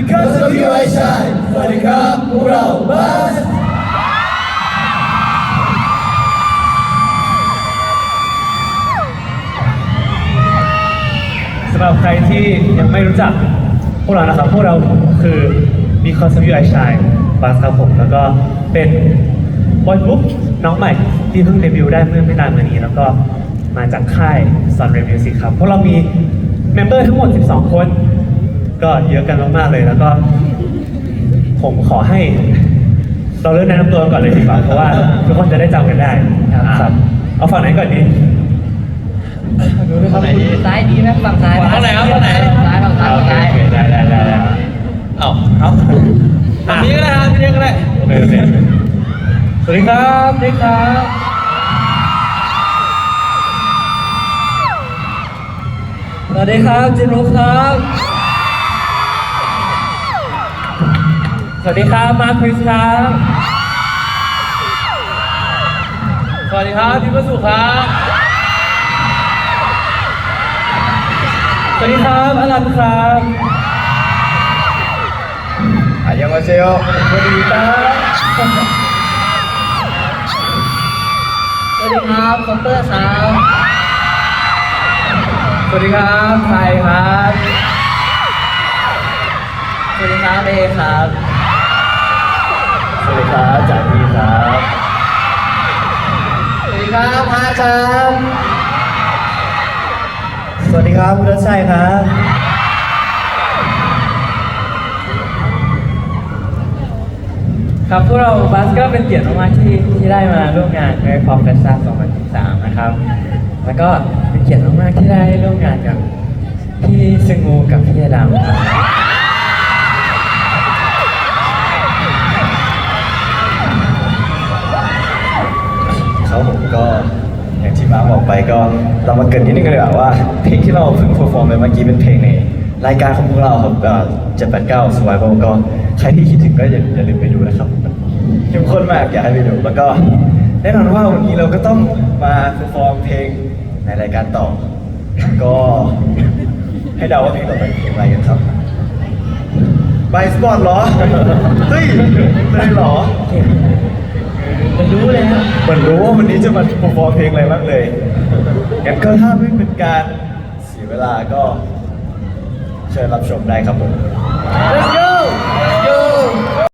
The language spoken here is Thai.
because of you I shine สวัสดีครับพวกเราบัสสำหรับใครที่ยังไม่รู้จักพวกเรานะครับ พวกเราคือ because of you I shine บัสครับผม แล้วก็เป็นบอยบุ๊ปน้องใหม่ที่เพิ่งเดบิวต์ได้เมื่อไม่นานมานี้ แล้วก็มาจากค่าย Sun Ray Music ครับ พวกเรามีเมมเบอร์ทั้งหมด 12 คน ก็เยอะกันมากๆเลยแล้วก็ ผมขอให้ เราเริ่มแนะนำตัวกันก่อนเลยดีกว่าเพราะว่าทุกคนจะได้จำกันได้ครับเอาฝั่งไหนก่อนดีฝั่งไหนดีซ้ายดีไหมฝั่งซ้ายฝั่งไหนครับฝั่งไหนซ้ายฝั่งซ้ายฝั่งซ้ายโอเคได้ได้ได้ได้เอ้าเอ้าอันนี้ก็ได้ครับอันนี้ก็ได้โอเคโอเคสวัสดีครับสวัสดีครับสวัสดีครับจินุครับ สวัสดีครับ มาร์คคริสครับ สวัสดีครับพี่ประสุครับ สวัสดีครับอลันครับอายังมาเซลสวัสดีครับสวัสดีครับคอมเตอร์ครับ สวัสดีครับไทยครับ สวัสดีครับเอครับส วัสดีครับจ่าพีครับสวัสดีครับพาครับสวัสดีครับคุณรัชชัยครับครับพวกเราบัสก็เป็นเกียรติมากๆที่ที่ได้มาร่วมงานในพอมกันซ่า2013 นะครับ แล้วก็เป็นเกียรติมากๆที่ได้ร่วมงานกับพี่ซึงงูกับพี่ดำครับ ก็อย่างที่มาบอกไปก็เรามาเกรินนิดนึงกันเลยว่า เพลงที่เราเพิ่งเพอร์ฟอร์มไปเมื่อกี้เป็นเพลงในรายการของพวกเราครับเจ็ดแปดเก้าสวายก็ใครที่คิดถึงก็อย่าอย่าลืมไปดูนะครับเข้มข้นมากอยากให้ไปดูแล้วก็แน่นอนว่าวันนี้เราก็ต้องมาเพอร์ฟอร์มเพลงในรายการต่อ ก็ให้เดาว่าเพลงต่อไปเป็นเพลงอะไรกันครับไบสปอร์ตเหรอ เฮ้ยเลยเหรอ มันรู้เลยครับเหมือนรู้ว่าวันนี้จะมาเปอร์ฟอร์มเพลงอะไรบ้างเลยงั้นก็ถ้าไม่เป็นการเสียเวลาก็เชิญรับชมได้ครับผม Let's go